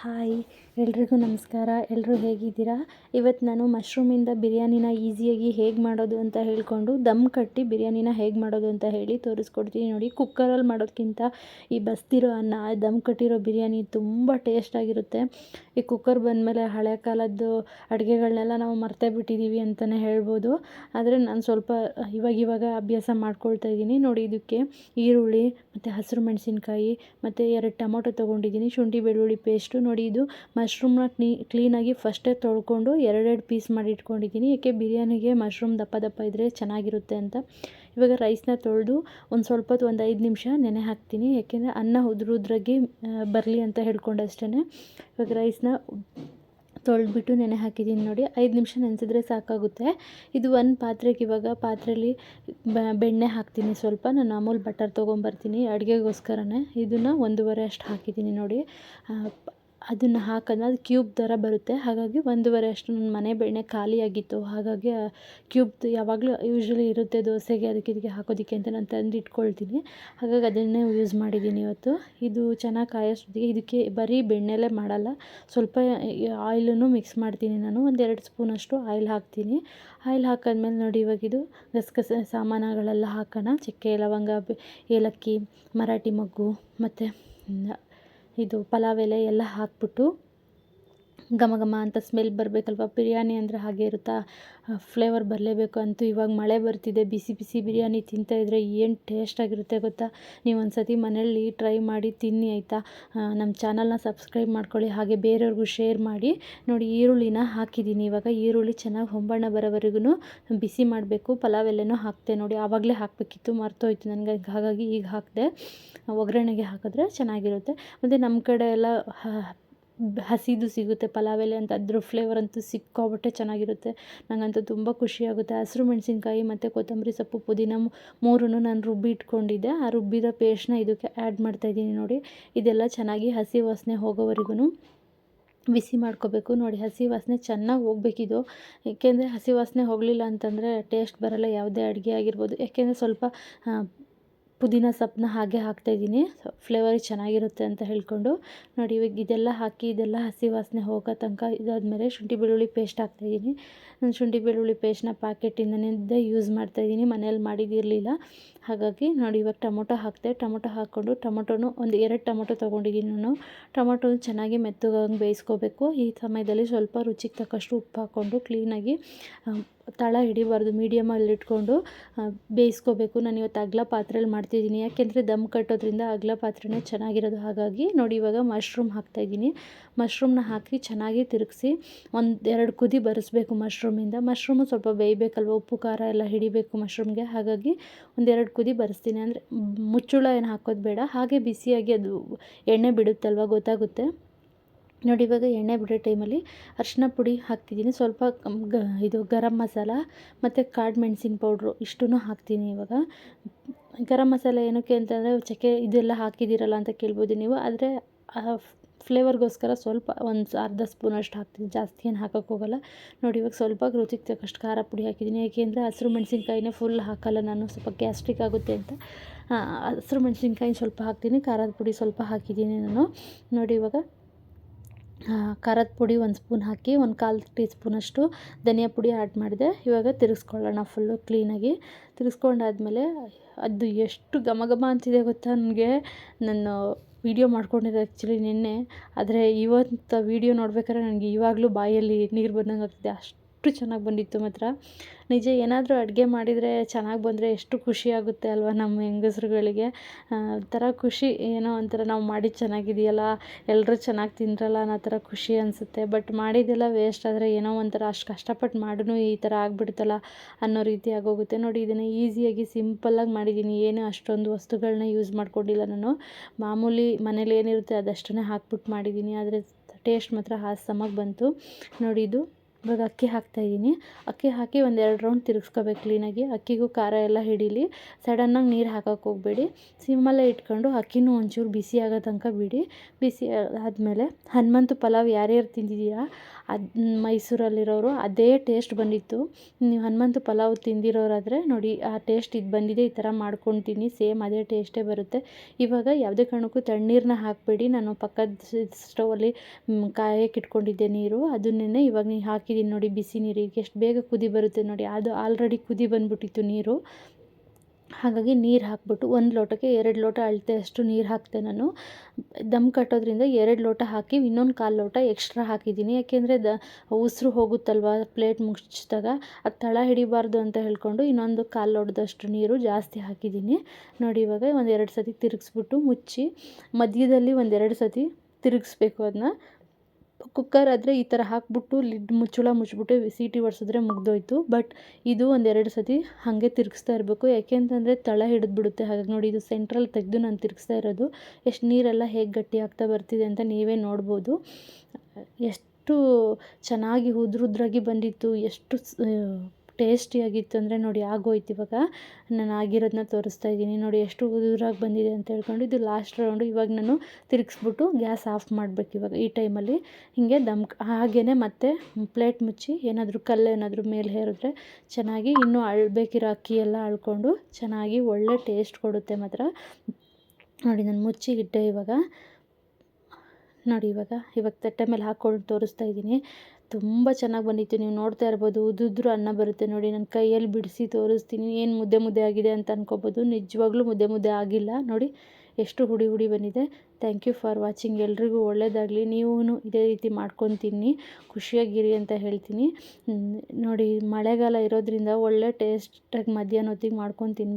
Hi, ಎಲ್ರಿಗೂ ನಮಸ್ಕಾರ. ಎಲ್ಲರೂ ಹೇಗಿದ್ದೀರಾ? ಇವತ್ತು ನಾನು ಮಶ್ರೂಮಿಂದ ಬಿರಿಯಾನಿನ ಈಸಿಯಾಗಿ ಹೇಗೆ ಮಾಡೋದು ಅಂತ ಹೇಳಿಕೊಂಡು ದಮ್ ಕಟ್ಟಿ ಬಿರಿಯಾನಿನ ಹೇಗೆ ಮಾಡೋದು ಅಂತ ಹೇಳಿ ತೋರಿಸ್ಕೊಡ್ತೀನಿ ನೋಡಿ. ಕುಕ್ಕರಲ್ಲಿ ಮಾಡೋದಕ್ಕಿಂತ ಈ ಬಸ್ತಿರೋ ಅನ್ನ, ದಮ್ ಕಟ್ಟಿರೋ ಬಿರಿಯಾನಿ ತುಂಬ ಟೇಸ್ಟಾಗಿರುತ್ತೆ ಈ ಕುಕ್ಕರ್ ಬಂದಮೇಲೆ ಹಳೆ ಕಾಲದ್ದು ಅಡುಗೆಗಳನ್ನೆಲ್ಲ ನಾವು ಮರ್ತೇ ಬಿಟ್ಟಿದ್ದೀವಿ ಅಂತಲೇ ಹೇಳ್ಬೋದು. ಆದರೆ ನಾನು ಸ್ವಲ್ಪ ಇವಾಗ ಇವಾಗ ಅಭ್ಯಾಸ ಮಾಡ್ಕೊಳ್ತಾ ಇದ್ದೀನಿ. ನೋಡಿ ಇದಕ್ಕೆ ಈರುಳ್ಳಿ, ಮತ್ತು ಹಸಿರು ಮೆಣಸಿನ್ಕಾಯಿ, ಮತ್ತು ಎರಡು ಟೊಮೊಟೊ ತೊಗೊಂಡಿದ್ದೀನಿ. ಶುಂಠಿ, ಬೆಳ್ಳುಳ್ಳಿ ಪೇಸ್ಟು ನೋಡಿ ಇದು ಮಶ್ರೂಮ್ನ ಕ್ಲೀ, ಕ್ಲೀನಾಗಿ ಫಸ್ಟೇ ತೊಳ್ಕೊಂಡು ಎರಡೆರಡು ಪೀಸ್ ಮಾಡಿ ಇಟ್ಕೊಂಡಿದ್ದೀನಿ. ಯಾಕೆ ಬಿರಿಯಾನಿಗೆ ಮಶ್ರೂಮ್ ದಪ್ಪ ದಪ್ಪ ಇದ್ದರೆ ಚೆನ್ನಾಗಿರುತ್ತೆ ಅಂತ. ಇವಾಗ ರೈಸ್ನ ತೊಳೆದು ಒಂದು ಸ್ವಲ್ಪ ಹೊತ್ತು ಒಂದು ಐದು ನಿಮಿಷ ನೆನೆ ಹಾಕ್ತೀನಿ. ಯಾಕೆಂದರೆ ಅನ್ನ ಉದ್ರ ಉದ್ರಾಗಿ ಬರಲಿ ಅಂತ ಹೇಳ್ಕೊಂಡಷ್ಟೇ ಇವಾಗ ರೈಸ್ನ ತೊಳೆದ್ಬಿಟ್ಟು ನೆನೆ ಹಾಕಿದ್ದೀನಿ ನೋಡಿ. ಐದು ನಿಮಿಷ ನೆನೆಸಿದ್ರೆ ಸಾಕಾಗುತ್ತೆ. ಇದು ಒಂದು ಪಾತ್ರೆಗೆ ಇವಾಗ ಪಾತ್ರೆಯಲ್ಲಿ ಬೆಣ್ಣೆ ಹಾಕ್ತೀನಿ ಸ್ವಲ್ಪ. ನಾನು ಅಮೂಲ್ ಬಟರ್ ತೊಗೊಂಬರ್ತೀನಿ ಅಡುಗೆಗೋಸ್ಕರನೇ. ಇದನ್ನು ಒಂದೂವರೆ ಅಷ್ಟು ಹಾಕಿದ್ದೀನಿ ನೋಡಿ. ಅದನ್ನು ಹಾಕೋದು ಅದು ಕ್ಯೂಬ್ ಥರ ಬರುತ್ತೆ. ಹಾಗಾಗಿ ಒಂದೂವರೆ ಅಷ್ಟು ನನ್ನ ಮನೆ ಬೆಣ್ಣೆ ಖಾಲಿಯಾಗಿತ್ತು. ಹಾಗಾಗಿ ಕ್ಯೂಬ್ದು ಯಾವಾಗಲೂ ಯೂಶ್ವಲಿ ಇರುತ್ತೆ ದೋಸೆಗೆ, ಅದಕ್ಕೆ ಇದಕ್ಕೆ ಹಾಕೋದಕ್ಕೆ ಅಂತ ನಾನು ತಂದು ಇಟ್ಕೊಳ್ತೀನಿ ಹಾಗಾಗಿ ಅದನ್ನೇ ಯೂಸ್ ಮಾಡಿದ್ದೀನಿ ಇವತ್ತು. ಇದು ಚೆನ್ನಾಗಿ ಕಾಯೋಷ್ಟೊತ್ತಿಗೆ, ಇದಕ್ಕೆ ಬರೀ ಬೆಣ್ಣೆಲೇ ಮಾಡಲ್ಲ. ಸ್ವಲ್ಪ ಆಯಿಲನ್ನು ಮಿಕ್ಸ್ ಮಾಡ್ತೀನಿ ನಾನು. ಒಂದೆರಡು ಸ್ಪೂನಷ್ಟು ಆಯಿಲ್ ಹಾಕ್ತೀನಿ. ಆಯಿಲ್ ಹಾಕಾದ್ಮೇಲೆ ನೋಡಿ ಇವಾಗ ಇದು ಗಸಗಸೆ ಸಾಮಾನುಗಳೆಲ್ಲ ಹಾಕೋಣ. ಚಕ್ಕೆ, ಲವಂಗ ಏಲಕ್ಕಿ, ಮರಾಠಿ ಮೊಗ್ಗು, ಮತ್ತು ಇದು ಪಲಾವ್ ಎಲೆ ಎಲ್ಲ ಹಾಕ್ಬಿಟ್ಟು ಘಮ ಘಮ ಅಂತ ಸ್ಮೆಲ್ ಬರಬೇಕಲ್ವ? ಬಿರಿಯಾನಿ ಅಂದರೆ ಹಾಗೆ ಇರುತ್ತಾ? ಫ್ಲೇವರ್ ಬರಲೇಬೇಕು ಅಂತೂ ಇವಾಗ ಮಳೆ ಬರ್ತಿದೆ. ಬಿಸಿ ಬಿಸಿ ಬಿರಿಯಾನಿ ತಿಂತಾಯಿದ್ರೆ ಏನು ಟೇಸ್ಟಾಗಿರುತ್ತೆ ಗೊತ್ತಾ? ನೀವು ಒಂದು ಸತಿ ಮನೆಯಲ್ಲಿ ಟ್ರೈ ಮಾಡಿ ತಿನ್ನಿ, ಆಯಿತಾ? ನಮ್ಮ ಚಾನಲ್ನ ಸಬ್ಸ್ಕ್ರೈಬ್ ಮಾಡ್ಕೊಳ್ಳಿ. ಹಾಗೆ ಬೇರೆಯವ್ರಿಗೂ ಶೇರ್ ಮಾಡಿ. ನೋಡಿ, ಈರುಳ್ಳಿನ ಹಾಕಿದ್ದೀನಿ. ಇವಾಗ ಈರುಳ್ಳಿ ಚೆನ್ನಾಗಿ ಹೊಂಬಣ್ಣ ಬರೋವರೆಗೂ ಬಿಸಿ ಮಾಡಬೇಕು. ಪಲಾವ್ ಎಲ್ಲನೂ ಹಾಕ್ತೆ. ನೋಡಿ, ಆವಾಗಲೇ ಹಾಕಬೇಕಿತ್ತು. ಮರ್ತೋಯ್ತು ನನಗೆ. ಹಾಗಾಗಿ ಈಗ ಹಾಕಿದೆ. ಒಗ್ಗರಣೆಗೆ ಹಾಕಿದ್ರೆ ಚೆನ್ನಾಗಿರುತ್ತೆ. ಮತ್ತು ನಮ್ಮ ಕಡೆ ಎಲ್ಲ ಹಸಿದು ಸಿಗುತ್ತೆ ಪಲಾವ್ ಎಲೆ ಅಂತ ಅದ್ರ ಫ್ಲೇವರ್ ಅಂತೂ ಸಿಕ್ಕಾಪಟ್ಟೆ ಚೆನ್ನಾಗಿರುತ್ತೆ. ನನಗಂತೂ ತುಂಬ ಖುಷಿಯಾಗುತ್ತೆ. ಹಸಿರು ಮೆಣಸಿನ್ಕಾಯಿ ಮತ್ತು ಕೊತ್ತಂಬರಿ ಸೊಪ್ಪು ಪುದೀನ ಮೂರನ್ನು ನಾನು ರುಬ್ಬಿ ಇಟ್ಕೊಂಡಿದ್ದೆ. ಆ ರುಬ್ಬಿದ ಪೇಸ್ಟ್ನ ಇದಕ್ಕೆ ಆ್ಯಡ್ ಮಾಡ್ತಾಯಿದ್ದೀನಿ ನೋಡಿ. ಇದೆಲ್ಲ ಚೆನ್ನಾಗಿ ಹಸಿ ವಾಸನೆ ಹೋಗೋವರೆಗೂ ಬಿಸಿ ಮಾಡ್ಕೋಬೇಕು. ನೋಡಿ, ಹಸಿ ವಾಸನೆ ಚೆನ್ನಾಗಿ ಹೋಗ್ಬೇಕಿದು. ಏಕೆಂದರೆ ಹಸಿ ವಾಸನೆ ಹೋಗಲಿಲ್ಲ ಅಂತಂದರೆ ಟೇಸ್ಟ್ ಬರೋಲ್ಲ, ಯಾವುದೇ ಅಡುಗೆ ಆಗಿರ್ಬೋದು. ಯಾಕೆಂದರೆ ಸ್ವಲ್ಪ ಪುದೀನ ಸೊಪ್ಪನ್ನ ಹಾಗೆ ಹಾಕ್ತಾಯಿದ್ದೀನಿ ಫ್ಲೇವರ್ ಚೆನ್ನಾಗಿರುತ್ತೆ ಅಂತ ಹೇಳ್ಕೊಂಡು. ನೋಡಿ, ಇವಾಗ ಇದೆಲ್ಲ ಹಾಕಿ, ಇದೆಲ್ಲ ಹಸಿ ವಾಸನೆ ಹೋಗೋ ತನಕ ಇದಾದಮೇಲೆ ಶುಂಠಿ ಬೆಳ್ಳುಳ್ಳಿ ಪೇಸ್ಟ್ ಹಾಕ್ತಾಯಿದ್ದೀನಿ ನಾನು ಶುಂಠಿ ಬೆಳ್ಳುಳ್ಳಿ ಪೇಸ್ಟ್ನ ಪ್ಯಾಕೆಟಿಂದನೇ ಯೂಸ್ ಮಾಡ್ತಾಯಿದ್ದೀನಿ ಮನೇಲಿ ಮಾಡಿದಿರಲಿಲ್ಲ. ಹಾಗಾಗಿ ನೋಡಿ, ಇವಾಗ ಟೊಮೊಟೊ ಹಾಕಿದೆ, ಟೊಮೊಟೊ ಹಾಕ್ಕೊಂಡು ಟೊಮೊಟೊನು ಒಂದು ಎರಡು ಟೊಮೊಟೊ ತೊಗೊಂಡಿದ್ದೀನಿ ನಾನು. ಟೊಮೊಟೊ ಚೆನ್ನಾಗಿ ಮೆತ್ತಗಾಗಿ ಬೇಯಿಸ್ಕೋಬೇಕು. ಈ ಸಮಯದಲ್ಲಿ ಸ್ವಲ್ಪ ರುಚಿಗೆ ತಕ್ಕಷ್ಟು ಉಪ್ಪು ಹಾಕ್ಕೊಂಡು ಕ್ಲೀನಾಗಿ ತಳ ಹಿಡಿಬಾರ್ದು, ಮೀಡಿಯಮಲ್ಲಿ ಇಟ್ಕೊಂಡು ಬೇಯಿಸ್ಕೋಬೇಕು. ನಾನು ಇವತ್ತು ಅಗ್ಲ ಪಾತ್ರೆಯಲ್ಲಿ ಮಾಡ್ತಿದ್ದೀನಿ. ಯಾಕೆಂದರೆ ದಮ್ ಕಟ್ಟೋದ್ರಿಂದ ಅಗ್ಲ ಪಾತ್ರೆನೇ ಚೆನ್ನಾಗಿರೋದು. ಹಾಗಾಗಿ ನೋಡಿ, ಇವಾಗ ಮಶ್ರೂಮ್ ಹಾಕ್ತಾಯಿದ್ದೀನಿ ಮಶ್ರೂಮ್ನ ಹಾಕಿ ಚೆನ್ನಾಗಿ ತಿರುಗಿಸಿ ಒಂದು ಎರಡು ಕುದಿ ಬರೆಸ್ಬೇಕು ಮಶ್ರೂಮಿಂದ. ಮಶ್ರೂಮು ಸ್ವಲ್ಪ ಬೇಯಬೇಕಲ್ವ? ಉಪ್ಪು, ಖಾರ ಎಲ್ಲ ಹಿಡಿಬೇಕು ಮಶ್ರೂಮ್ಗೆ. ಹಾಗಾಗಿ ಒಂದೆರಡು ಕುದಿ ಬರೆಸ್ತೀನಿ ಅಂದರೆ ಮುಚ್ಚುಳ ಏನು ಹಾಕೋದು ಬೇಡ. ಹಾಗೆ ಬಿಸಿಯಾಗಿ ಅದು ಎಣ್ಣೆ ಬಿಡುತ್ತಲ್ವ ಗೊತ್ತಾಗುತ್ತೆ. ನೋಡಿ ಇವಾಗ ಎಣ್ಣೆ ಬಿಡೋ ಟೈಮಲ್ಲಿ ಅರಿಶಿನ ಪುಡಿ ಹಾಕ್ತಿದ್ದೀನಿ. ಸ್ವಲ್ಪ ಗ ಇದು ಗರಂ ಮಸಾಲ ಮತ್ತು ಕಾಡು ಮೆಣಸಿನ ಪೌಡ್ರು ಇಷ್ಟೂ ಹಾಕ್ತೀನಿ ಇವಾಗ. ಗರಂ ಮಸಾಲೆ ಏನಕ್ಕೆ ಅಂತಂದರೆ, ಚಕ್ಕೆ ಇದೆಲ್ಲ ಹಾಕಿದ್ದೀರಲ್ಲ ಅಂತ ಕೇಳ್ಬೋದು ನೀವು. ಆದರೆ ಫ್ಲೇವರ್ಗೋಸ್ಕರ ಸ್ವಲ್ಪ ಒಂದು ಅರ್ಧ ಸ್ಪೂನಷ್ಟು ಹಾಕ್ತೀನಿ. ಜಾಸ್ತಿ ಏನು ಹಾಕೋಕ್ಕೆ ಹೋಗಲ್ಲ. ನೋಡಿ, ಇವಾಗ ಸ್ವಲ್ಪ ರುಚಿಗೆ ತಕ್ಕಷ್ಟು ಖಾರ ಪುಡಿ ಹಾಕಿದ್ದೀನಿ. ಏಕೆಂದರೆ ಹಸಿರು ಮೆಣಸಿನ್ಕಾಯಿನೇ ಫುಲ್ ಹಾಕಲ್ಲ ನಾನು. ಸ್ವಲ್ಪ ಗ್ಯಾಸ್ಟ್ರಿಕ್ ಆಗುತ್ತೆ ಅಂತ. ಹಸಿರು ಮೆಣಸಿನ್ಕಾಯಿ ಸ್ವಲ್ಪ ಹಾಕ್ತೀನಿ. ಖಾರದ ಪುಡಿ ಸ್ವಲ್ಪ ಹಾಕಿದ್ದೀನಿ ನಾನು. ನೋಡಿ, ಇವಾಗ ಖಾರದ ಪುಡಿ ಒಂದು ಸ್ಪೂನ್ ಹಾಕಿ ಒಂದು ಕಾಲು ಟೀ ಸ್ಪೂನಷ್ಟು ಧನಿಯಾ ಪುಡಿ ಆ್ಯಡ್ ಮಾಡಿದೆ. ಇವಾಗ ತಿರುಗಿಸ್ಕೊಳ್ಳೋಣ ಫುಲ್ಲು ಕ್ಲೀನಾಗಿ ತಿರುಗಿಸ್ಕೊಂಡಾದ್ಮೇಲೆ ಅದು ಎಷ್ಟು ಘಮ ಘಮ ಅಂತಿದೆ ಗೊತ್ತಾ ನನಗೆ. ನಾನು ವೀಡಿಯೋ ಮಾಡ್ಕೊಂಡಿದ್ದೆ ಆ್ಯಕ್ಚುಲಿ ನಿನ್ನೆ. ಆದರೆ ಇವತ್ತು ವೀಡಿಯೋ ನೋಡ್ಬೇಕಾದ್ರೆ ನನಗೆ ಇವಾಗಲೂ ಬಾಯಲ್ಲಿ ನೀರು ಬಂದಂಗೆ ಆಗ್ತಿದೆ. ಅಷ್ಟು ಚೆನ್ನಾಗಿ ಬಂದಿತ್ತು ಮಾತ್ರ. ನಿಜ ಏನಾದರೂ ಅಡುಗೆ ಮಾಡಿದರೆ ಚೆನ್ನಾಗಿ ಬಂದರೆ ಎಷ್ಟು ಖುಷಿಯಾಗುತ್ತೆ ಅಲ್ವಾ ನಮ್ಮ ಹೆಂಗಸ್ರುಗಳಿಗೆ. ಒಂಥರ ಖುಷಿ ಏನೋ ಒಂಥರ ನಾವು ಮಾಡಿದ್ದು ಚೆನ್ನಾಗಿದೆಯಲ್ಲ ಎಲ್ಲರೂ ಚೆನ್ನಾಗಿ ತಿಂದ್ರಲ್ಲ ಅನ್ನೋ ಥರ ಖುಷಿ ಅನಿಸುತ್ತೆ. ಬಟ್ ಮಾಡಿದ್ದೆಲ್ಲ ವೇಸ್ಟ್ ಆದರೆ ಏನೋ ಒಂಥರ ಅಷ್ಟು ಕಷ್ಟಪಟ್ಟು ಮಾಡೂ ಈ ಥರ ಆಗಿಬಿಡ್ತಲ್ಲ ಅನ್ನೋ ರೀತಿ ಆಗೋಗುತ್ತೆ. ನೋಡಿ ಇದನ್ನು ಈಸಿಯಾಗಿ ಸಿಂಪಲ್ಲಾಗಿ ಮಾಡಿದ್ದೀನಿ. ಏನು ಅಷ್ಟೊಂದು ವಸ್ತುಗಳನ್ನ ಯೂಸ್ ಮಾಡ್ಕೊಂಡಿಲ್ಲ ನಾನು. ಮಾಮೂಲಿ ಮನೇಲಿ ಏನಿರುತ್ತೆ ಅದಷ್ಟನ್ನೇ ಹಾಕ್ಬಿಟ್ಟು ಮಾಡಿದ್ದೀನಿ. ಆದರೆ ಟೇಸ್ಟ್ ಮಾತ್ರ ಹಾಸಮಾಗಿ ಬಂತು. ನೋಡಿ ಇದು. ಇವಾಗ ಅಕ್ಕಿ ಹಾಕ್ತಾಯಿದ್ದೀನಿ ಅಕ್ಕಿ ಹಾಕಿ ಒಂದು ಎರಡು ರೌಂಡ್ ತಿರುಗಿಸ್ಕೋಬೇಕು ಕ್ಲೀನಾಗಿ ಅಕ್ಕಿಗೂ ಖಾರ ಎಲ್ಲ ಹಿಡೀಲಿ. ಸಡನ್ನಾಗಿ ನೀರು ಹಾಕೋಕೆ ಹೋಗಬೇಡಿ. ಸಿಮ್ಮಲ್ಲೇ ಇಟ್ಕೊಂಡು ಅಕ್ಕಿನೂ ಒಂಚೂರು ಬಿಸಿ ಆಗೋ ತನಕ ಬಿಡಿ. ಬಿಸಿ ಆದಮೇಲೆ ಹನುಮಂತು ಪಲಾವ್ ಯಾರ್ಯಾರು ತಿಂದಿದ್ದೀರಾ? ಅದು ಮೈಸೂರಲ್ಲಿರೋರು, ಅದೇ ಟೇಸ್ಟ್ ಬಂದಿತ್ತು. ನೀವು ಹನುಮಂತು ಪಲಾವ್ ತಿಂದಿರೋರಾದರೆ ನೋಡಿ, ಆ ಟೇಸ್ಟ್ ಇದು ಬಂದಿದೆ, ಈ ಥರ ಮಾಡ್ಕೊತೀನಿ ಸೇಮ್ ಅದೇ ಟೇಸ್ಟೇ ಬರುತ್ತೆ. ಇವಾಗ ಯಾವುದೇ ಕಾರಣಕ್ಕೂ ತಣ್ಣೀರನ್ನ ಹಾಕಬೇಡಿ. ನಾನು ಪಕ್ಕದ ಸ್ಟವಲ್ಲಿ ಕಾಯಕ್ಕೆ ಇಟ್ಕೊಂಡಿದ್ದೆ ನೀರು. ಅದನ್ನೇ ಇವಾಗ ನೀವು ಹಾಕಿದ್ದೀನಿ ನೋಡಿ, ಬಿಸಿ ನೀರಿಗೆ ಎಷ್ಟು ಬೇಗ ಕುದಿ ಬರುತ್ತೆ ನೋಡಿ, ಅದು ಆಲ್ರೆಡಿ ಕುದಿ ಬಂದ್ಬಿಟ್ಟಿತ್ತು ನೀರು. ಹಾಗಾಗಿ ನೀರು ಹಾಕ್ಬಿಟ್ಟು ಒಂದು ಲೋಟಕ್ಕೆ ಎರಡು ಲೋಟ ಅಳತೆ ಅಷ್ಟು ನೀರು ಹಾಕಿದೆ ನಾನು. ದಮ್ ಕಟ್ಟೋದ್ರಿಂದ ಎರಡು ಲೋಟ ಹಾಕಿ ಇನ್ನೊಂದು ಕಾಲು ಲೋಟ ಎಕ್ಸ್ಟ್ರಾ ಹಾಕಿದ್ದೀನಿ. ಯಾಕೆಂದರೆ ದ, ಉಸಿರು ಹೋಗುತ್ತಲ್ವ ಪ್ಲೇಟ್ ಮುಚ್ಚಿದಾಗ? ಅದು ತಳ ಹಿಡಿಬಾರ್ದು ಅಂತ ಹೇಳ್ಕೊಂಡು ಇನ್ನೊಂದು ಕಾಲು ಲೋಟದಷ್ಟು ನೀರು ಜಾಸ್ತಿ ಹಾಕಿದ್ದೀನಿ. ನೋಡಿ, ಇವಾಗ ಒಂದು ಎರಡು ಸತಿ ತಿರುಗಿಸ್ಬಿಟ್ಟು ಮುಚ್ಚಿ ಮಧ್ಯದಲ್ಲಿ ಒಂದೆರಡು ಸತಿ ತಿರುಗಿಸ್ಬೇಕು ಅದನ್ನ ಕುಕ್ಕರ್ ಆದರೆ ಈ ಥರ ಹಾಕ್ಬಿಟ್ಟು ಲಿಡ್ ಮುಚ್ಚಳ ಮುಚ್ಚಿಬಿಟ್ಟು ಸೀಟಿ ಹೊಡ್ಸಿದ್ರೆ ಮುಗ್ದೋಯ್ತು. ಬಟ್ ಇದು ಒಂದೆರಡು ಸತಿ ಹಾಗೆ ತಿರುಗಿಸ್ತಾ ಇರಬೇಕು. ಯಾಕೆ ಅಂತಂದರೆ ತಳ ಹಿಡಿದ್ಬಿಡುತ್ತೆ. ಹಾಗಾಗಿ ನೋಡಿ ಇದು ಸೆಂಟ್ರಲ್ ತೆಗೆದು ನಾನು ತಿರುಗಿಸ್ತಾ ಇರೋದು. ಎಷ್ಟು ನೀರೆಲ್ಲ ಹೇಗೆ ಗಟ್ಟಿ ಆಗ್ತಾ ಬರ್ತಿದೆ ಅಂತ ನೀವೇ ನೋಡ್ಬೋದು. ಎಷ್ಟು ಚೆನ್ನಾಗಿ ಉದ್ರುದ್ರಾಗಿ ಬಂದಿತ್ತು. ಎಷ್ಟು ಟೇಸ್ಟಿಯಾಗಿತ್ತು ಅಂದರೆ ನೋಡಿ ಆಗೋಯ್ತು ಇವಾಗ. ನಾನು ಆಗಿರೋದನ್ನ ತೋರಿಸ್ತಾ ಇದ್ದೀನಿ. ನೋಡಿ ಎಷ್ಟು ಉದುರಾಗಿ ಬಂದಿದೆ ಅಂತ ಹೇಳ್ಕೊಂಡು ಇದು ಲಾಸ್ಟ್ ರೌಂಡು ಇವಾಗ ನಾನು ತಿರುಗಿಸ್ಬಿಟ್ಟು ಗ್ಯಾಸ್ ಆಫ್ ಮಾಡಬೇಕು ಇವಾಗ ಈ ಟೈಮಲ್ಲಿ. ಹೀಗೆ ದಮ್ ಹಾಗೇ ಮತ್ತೆ ಪ್ಲೇಟ್ ಮುಚ್ಚಿ ಏನಾದರೂ ಕಲ್ಲು ಏನಾದರೂ ಮೇಲೆ ಹೇರಿದ್ರೆ ಚೆನ್ನಾಗಿ ಇನ್ನೂ ಅಳ್ಬೇಕಿರೋ ಅಕ್ಕಿ ಎಲ್ಲ ಅಳ್ಕೊಂಡು ಚೆನ್ನಾಗಿ ಒಳ್ಳೆ ಟೇಸ್ಟ್ ಕೊಡುತ್ತೆ ಮಾತ್ರ. ನೋಡಿ ನಾನು ಮುಚ್ಚಿ ಇಟ್ಟೆ ಇವಾಗ. ನೋಡಿ ಇವಾಗ ಇವಾಗ ತಟ್ಟೆ ಮೇಲೆ ಹಾಕ್ಕೊಂಡು ತೋರಿಸ್ತಾ ಇದ್ದೀನಿ. ತುಂಬ ಚೆನ್ನಾಗಿ ಬಂದಿತ್ತು. ನೀವು ನೋಡ್ತಾ ಇರ್ಬೋದು, ಉದುದ್ರು ಅನ್ನ ಬರುತ್ತೆ ನೋಡಿ. ನನ್ನ ಕೈಯಲ್ಲಿ ಬಿಡಿಸಿ ತೋರಿಸ್ತೀನಿ. ಏನು ಮುದ್ದೆ ಮುದ್ದೆ ಆಗಿದೆ ಅಂತ ಅನ್ಕೋಬೋದು. ನಿಜವಾಗ್ಲೂ ಮುದ್ದೆ ಮುದ್ದೆ ಆಗಿಲ್ಲ ನೋಡಿ. ಎಷ್ಟು ಹುಡಿ ಹುಡಿ ಬಂದಿದೆ. ಥ್ಯಾಂಕ್ ಯು ಫಾರ್ ವಾಚಿಂಗ್ ಎಲ್ರಿಗೂ ಒಳ್ಳೆಯದಾಗಲಿ ನೀವು ಇದೇ ರೀತಿ ಮಾಡ್ಕೊಂಡು ತಿನ್ನಿ ಖುಷಿಯಾಗಿರಿ ಅಂತ ಹೇಳ್ತೀನಿ. ನೋಡಿ ಮಳೆಗಾಲ ಇರೋದ್ರಿಂದ ಒಳ್ಳೆ ಟೇಸ್ಟಾಗಿ ಮಧ್ಯಾಹ್ನ ಹೊತ್ತಿಗೆ ಮಾಡ್ಕೊಂಡು ತಿನ್ಬೋದು.